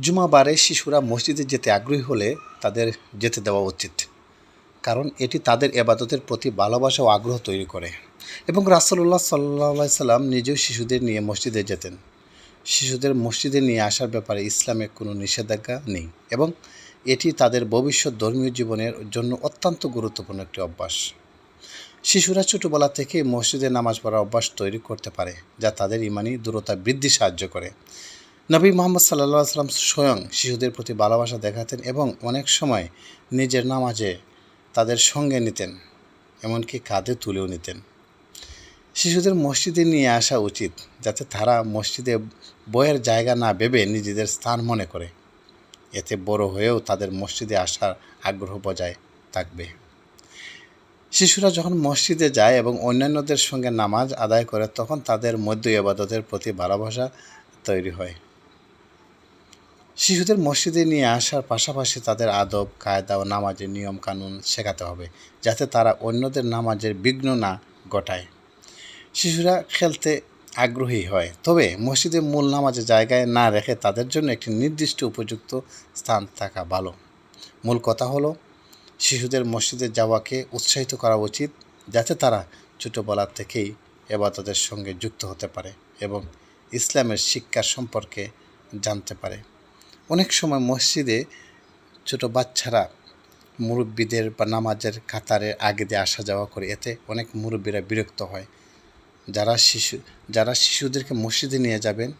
জুমাবারে শিশুরা মসজিদে যেতে আগ্রহী হলে তাদের যেতে দেওয়া উচিত। কারণ এটি তাদের এবাদতের প্রতি ভালোবাসা ও আগ্রহ তৈরি করে। এবং রাসলুল্লাহ সাল্লা সাল্লাম নিজেও শিশুদের নিয়ে মসজিদে যেতেন। শিশুদের মসজিদে নিয়ে আসার ব্যাপারে ইসলামে কোনো নিষেধাজ্ঞা নেই এবং এটি তাদের ভবিষ্যৎ ধর্মীয় জীবনের জন্য অত্যন্ত গুরুত্বপূর্ণ একটি অভ্যাস। শিশুরা ছোটোবেলা থেকে মসজিদে নামাজ পড়ার অভ্যাস তৈরি করতে পারে, যা তাদের ইমানি দূরতা বৃদ্ধি সাহায্য করে। নবী মোহাম্মদ সাল্লা সাল্লাম স্বয়ং শিশুদের প্রতি ভালোবাসা দেখাতেন এবং অনেক সময় নিজের নামাজে তাদের সঙ্গে নিতেন, এমনকি কাঁধে তুলেও নিতেন। শিশুদের মসজিদে নিয়ে আসা উচিত, যাতে তারা মসজিদে বইয়ের জায়গা না ভেবে নিজেদের স্থান মনে করে। এতে বড় হয়েও তাদের মসজিদে আসার আগ্রহ বজায় থাকবে। শিশুরা যখন মসজিদে যায় এবং অন্যান্যদের সঙ্গে নামাজ আদায় করে, তখন তাদের মধ্য এবাদতের প্রতি ভালোবাসা তৈরি হয়। শিশুদের মসজিদে নিয়ে আসার পাশাপাশি তাদের আদব, কায়দা ও নামাজের নিয়ম কানুন শেখাতে হবে, যাতে তারা অন্যদের নামাজের বিঘ্ন না ঘটায়। শিশুরা খেলতে আগ্রহী হয়, তবে মসজিদে মূল নামাজের জায়গায় না রেখে তাদের জন্য একটি নির্দিষ্ট উপযুক্ত স্থান থাকা ভালো। মূল কথা হলো, শিশুদের মসজিদে যাওয়াকে উৎসাহিত করা উচিত, যাতে তারা ছোটোবেলা থেকেই এবাদতের সঙ্গে যুক্ত হতে পারে এবং ইসলামের শিক্ষার সম্পর্কে জানতে পারে। অনেক সময় মসজিদে ছোট বাচ্চারা মুরব্বীদের বা নামাজের কাতারে আগে দিয়ে আসা যাওয়া করে, এতে অনেক মুরব্বীরা বিরক্ত হয়। যারা শিশু, যারা শিশুদেরকে মসজিদে নিয়ে যাবেন,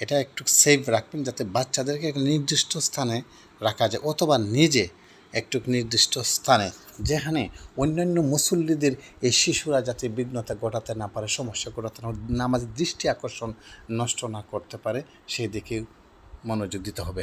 এটা একটু সেফ রাখবেন যাতে বাচ্চাদেরকে একটা নির্দিষ্ট স্থানে রাখা যায়, অথবা নিজে একটু নির্দিষ্ট স্থানে, যেখানে অন্যান্য মুসল্লিদের এই শিশুরা যাতে বিঘ্নতা ঘটাতে না পারে, সমস্যা ঘটাতে না নামাজের দৃষ্টি আকর্ষণ নষ্ট না করতে পারে, সেই দিকে মনোযোগ দিতে হবে।